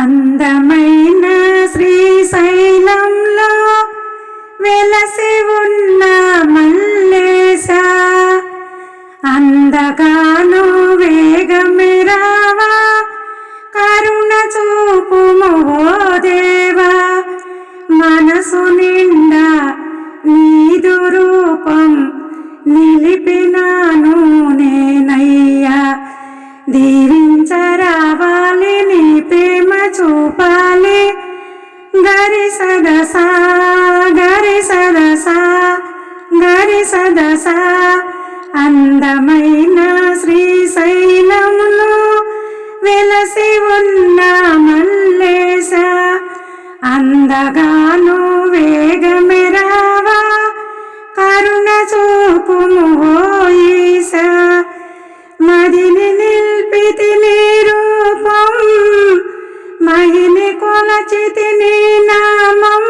అందమైన శ్రీశైలంలో వెలసి ఉన్న మల్లేశ. అందగాను వేగమిరా గరి సదసా గరి సదసా గరి సదసా అందమైన శ్రీశైలములో వెలసి ఉన్న మల్లేశ అందగాను వేగమెరావా కరుణ చూపుము ఓ మదిని నిల్పితి నీ రూపం మహిని కొలచితి నీ నామం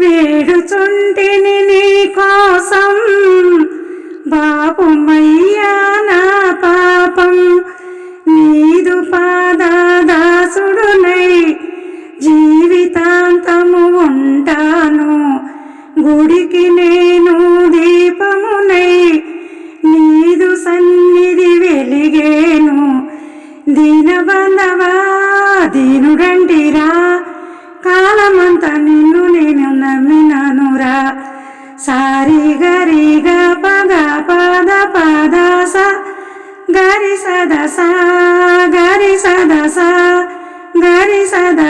వేడుచుంటిని నీ కోసం. బాపుమయ్యా నా పాపం నీదు పాదాదాసుడునై జీవితాంతము ఉంటాను. గుడికి నేను దీపమునై నీదు సన్నిధి వెలిగేను. దీనబంధవా దీనుడంటిరా. కాలమంతా నిన్ను నేను నమ్మినానురా. సారి గరి గ పద పద పద స. గరి సద స గరి సద స గరి సద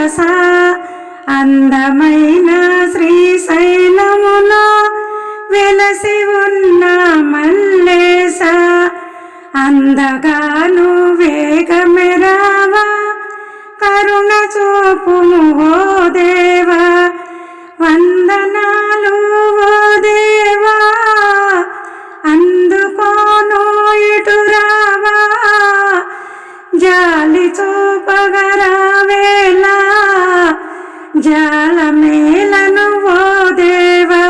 అందమైన శ్రీశైలమున వెలసి ఉన్న మల్లేశ. అందగాన చూపును ఓ దేవా! వందనాలు ఓ దేవా! అందుకోను ఇటు రావా! జాలి చూపగరావేలా జాలమేలను ఓ దేవా!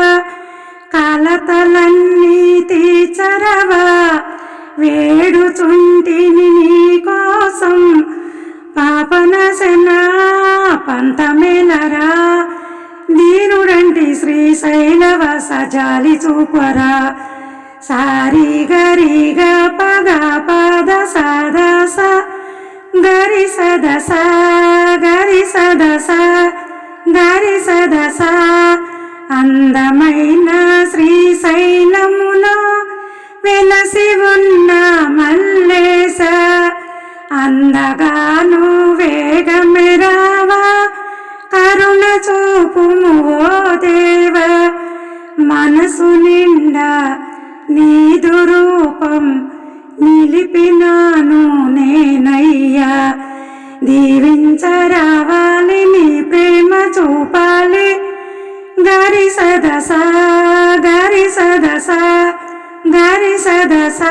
కలతలన్నీ తీచరవా వేడుచుంటిని నీ కోసం పాపనశన పంతమేలరా? దీనుడంటి శ్రీశైలవ సజాలి చూపరా? సారి గరి గ పగ పద సదస గరి సదస గరి సదస గరి సదస అందమైన శ్రీశైలములో వెలసి ఉన్నా అందగాను వేగమెరావా కరుణ చూపుము ఓ దేవ మనసు నిండా నీదు రూపం నిలిపినాను నేనయ్యా. దీవించరావాలి నీ ప్రేమ చూపాలి. గరి సదస గరి సదస గరి సదస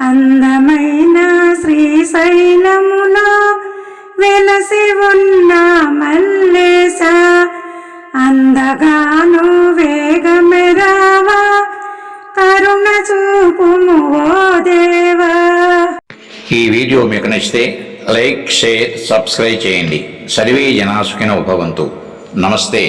అందమైన శైలములో వెలసి ఉన్న మల్లేశ అందగాను వేగమెరావా కరుణ చూపుము ఓ దేవా. ఈ వీడియో మీకు నచ్చితే లైక్ షేర్ సబ్స్క్రైబ్ చేయండి. సర్వే జనాసుకిన ఉపవంతు నమస్తే.